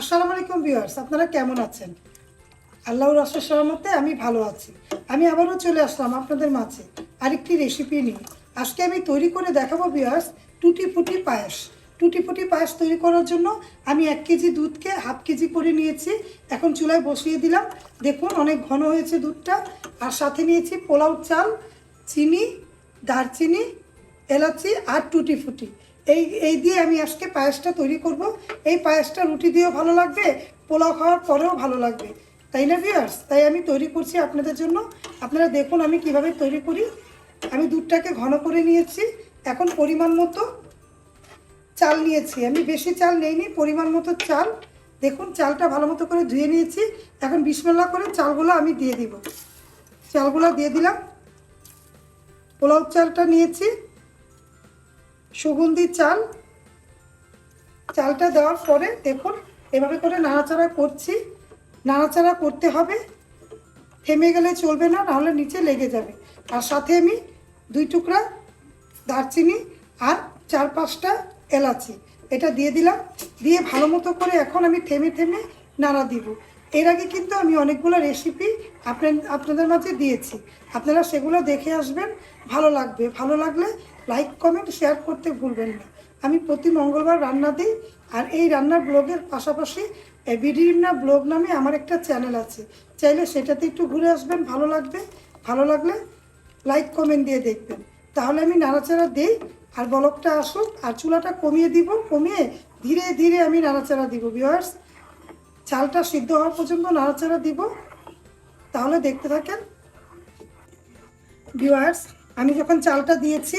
আসসালামু আলাইকুম ভিউয়ার্স, আপনারা কেমন আছেন? আল্লাহর রসের সহমতে আমি ভালো আছি। আমি আবারও চলে আসলাম আপনাদের মাঝে আরেকটি রেসিপি নিয়ে। আজকে আমি তৈরি করে দেখাবো ভিউয়ার্স টুটি ফুটি পায়েস। টুটি ফুটি পায়েস তৈরি করার জন্য আমি এক কেজি দুধকে হাফ কেজি করে নিয়েছি। এখন চুলায় বসিয়ে দিলাম। দেখুন, অনেক ঘন হয়েছে দুধটা। আর সাথে নিয়েছি পোলাও চাল, চিনি, দারচিনি, এলাচি আর টুটি ফুটি। এই এই দিয়ে আমি আজকে পায়েসটা তৈরি করব। এই পায়েসটা রুটি দিয়েও ভালো লাগবে, পোলাও খাওয়ার পরেও ভালো লাগবে। তাই না ভিউয়ার্স তাই আমি তৈরি করছি আপনাদের জন্য। আপনারা দেখুন আমি কীভাবে তৈরি করি। আমি দুধটাকে ঘন করে নিয়েছি। এখন পরিমাণ মতো চাল নিয়েছি। আমি বেশি চাল নেইনি, পরিমাণ মতো চাল। দেখুন, চালটা ভালো মতো করে ধুয়ে নিয়েছি। এখন বিসমেল্লা করে চালগুলো আমি দিয়ে দিব। চালগুলো দিয়ে দিলাম। পোলাও চালটা নিয়েছি। সুগন্ধি চাল। চালটা দেওয়ার পরে দেখুন, এভাবে করে নাড়াচাড়া করছি। নাড়াচাড়া করতে হবে। থেমে গেলে চলবে না, নাহলে নিচে লেগে যাবে। আর সাথে আমি দুই টুকরা দারচিনি আর চার পাঁচটা এলাচি। এটা দিয়ে দিলাম। দিয়ে ভালো মতো করে এখন আমি থেমে থেমে নাড়া দিব। এর আগে কিন্তু আমি অনেকগুলো রেসিপি আপনার, আপনাদের মাঝে দিয়েছি। আপনারা সেগুলো দেখে আসবেন। ভালো লাগবে। ভালো লাগলে লাইক কমেন্ট শেয়ার করতে ভুলবেন না। আমি প্রতি মঙ্গলবার রান্না দিই, আর এই রান্নার ব্লগের পাশাপাশি বিডিনা ব্লগ নামে আমার একটা চ্যানেল আছে। চাইলে সেটাতে একটু ঘুরে আসবেন, ভালো লাগবে। ভালো লাগলে লাইক কমেন্ট দিয়ে দেখবেন। তাহলে আমি নাড়াচাড়া দিই, আর বলকটা আসুক, আর চুলাটা কমিয়ে দিব, কমিয়ে ধীরে ধীরে আমি নাড়াচাড়া দিব ভিওয়ার্স চালটা সিদ্ধ হওয়া পর্যন্ত নাড়াচাড়া দিব। তাহলে দেখতে থাকেন। ভিওয়ার্স আমি যখন চালটা দিয়েছি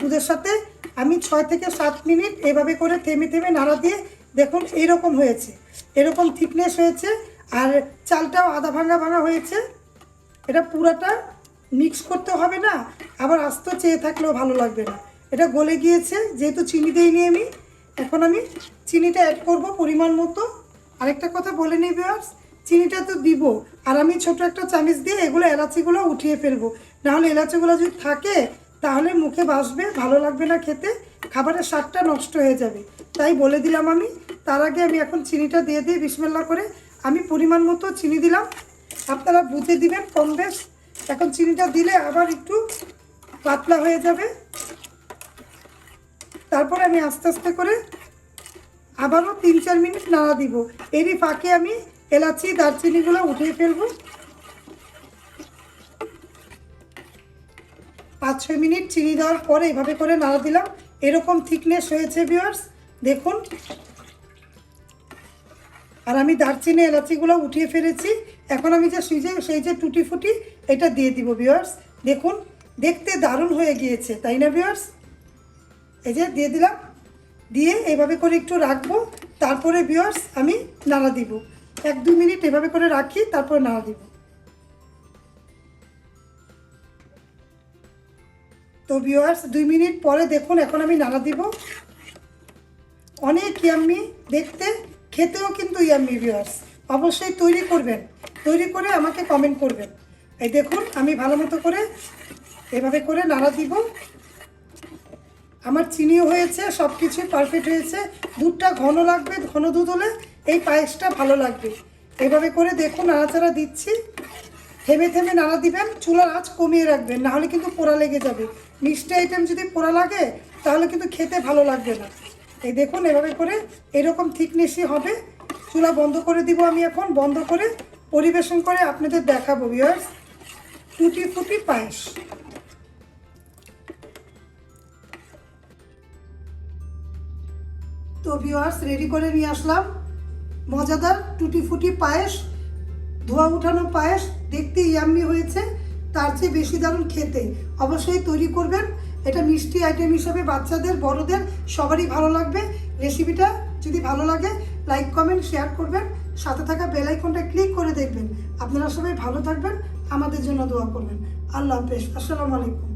দুধের সাথে আমি ছয় থেকে সাত মিনিট এভাবে করে থেমে থেমে নাড়া দিয়ে দেখুন এইরকম হয়েছে। এরকম থিকনেস হয়েছে আর চালটাও আধা ভাঙা ভাঙা হয়েছে। এটা পুরাটা মিক্স করতে হবে না, আবার আস্ত চেয়ে থাকলেও ভালো লাগবে না। এটা গলে গিয়েছে, যেহেতু চিনি দিইনি আমি, এখন আমি চিনিটা অ্যাড করব পরিমাণ মতো। আরেকটা কথা বলে নিই ভিউয়ার্স চিনিটা তো দিব, আর আমি ছোট একটা চামিচ দিয়ে এগুলো এলাচিগুলো উঠিয়ে ফেলব। নাহলে এলাচিগুলো যদি থাকে তাহলে মুখে বাসবে ভালো লাগবে না খেতে, খাবারের স্বাদটা নষ্ট হয়ে যাবে। তাই বলে দিলাম আমি, তার আগে আমি এখন চিনিটা দিয়ে দিয়ে বিসমেল্লা করে। আমি পরিমাণ মতো চিনি দিলাম। আপনারা বুঝে দিবেন কম বেশ। এখন চিনিটা দিলে আবার একটু পাতলা হয়ে যাবে। তারপরে আমি আস্তে আস্তে করে আবারও তিন চার মিনিট নাড়া দিব। এরই ফাঁকে আমি এলাচি, দারচিনিগুলো উঠিয়ে ফেলব। পাঁচ ছয় মিনিট চিনি দেওয়ার পরে এভাবে করে নাড়া দিলাম। এরকম থিকনেস হয়েছে ভিউয়ার্স দেখুন। আর আমি দারচিনি, এলাচিগুলো উঠিয়ে ফেলেছি। এখন আমি যে সুইজে সেই যে টুটি ফুটি এটা দিয়ে দিব ভিউয়ার্স দেখুন, দেখতে দারুণ হয়ে গিয়েছে, তাই না ভিউয়ার্স এই যে, দিয়ে দিলাম। দিয়ে এভাবে করে একটু রাখব। তারপরে ভিউয়ার্স আমি নাড়া দিব। এক দু মিনিট এভাবে করে রাখি, তারপরে নাড়া দিব। তো ভিউয়ার্স দুই মিনিট পরে দেখুন, এখন আমি নাড়া দিব। অনেক ইয়াম্মি দেখতে, খেতেও কিন্তু ইয়াম্মি ভিউয়ার্স অবশ্যই তৈরি করবেন। তৈরি করে আমাকে কমেন্ট করবেন। এই দেখুন, আমি ভালো মতো করে এভাবে করে নাড়া দিব। আমার চিনিও হয়েছে সব কিছুই পারফেক্ট হয়েছে। দুধটা ঘন লাগবে, ঘন দুধ হলে এই পায়েসটা ভালো লাগবে। এভাবে করে দেখুন, নাড়াচাড়া দিচ্ছি। থেমে থেমে নাড়া দিবেন, চুলার আঁচ কমিয়ে রাখবেন, নাহলে কিন্তু পোড়া লেগে যাবে। মিষ্টি আইটেম যদি পোড়া লাগে, তাহলে কিন্তু খেতে ভালো লাগবে না। এই দেখুন, এভাবে করে এরকম থিকনেসই হবে। চুলা বন্ধ করে দিব আমি এখন, বন্ধ করে পরিবেশন করে আপনাদের দেখাবো ভিউয়ার্স টুটি ফুটি পায়েস। তো ভিউয়ার্স রেডি করে নিয়ে আসলাম। মজাদার টুটি ফুটি পায়েস, ধোয়া উঠানো পায়েস দেখতে ইয়াম্মি হয়েছে। তার চেয়ে বেশি দারুণ খেতে। অবশ্যই তৈরি করবেন। এটা মিষ্টি আইটেম হিসাবে বাচ্চাদের, বড়দের সবারই ভালো লাগবে। রেসিপিটা যদি ভালো লাগে লাইক কমেন্ট শেয়ার করবেন। সাথে থাকা বেল আইকনটা ক্লিক করে দেখবেন। আপনারা সবাই ভালো থাকবেন, আমাদের জন্য দোয়া করবেন। আল্লাহ হাফেজ। আসসালামু আলাইকুম.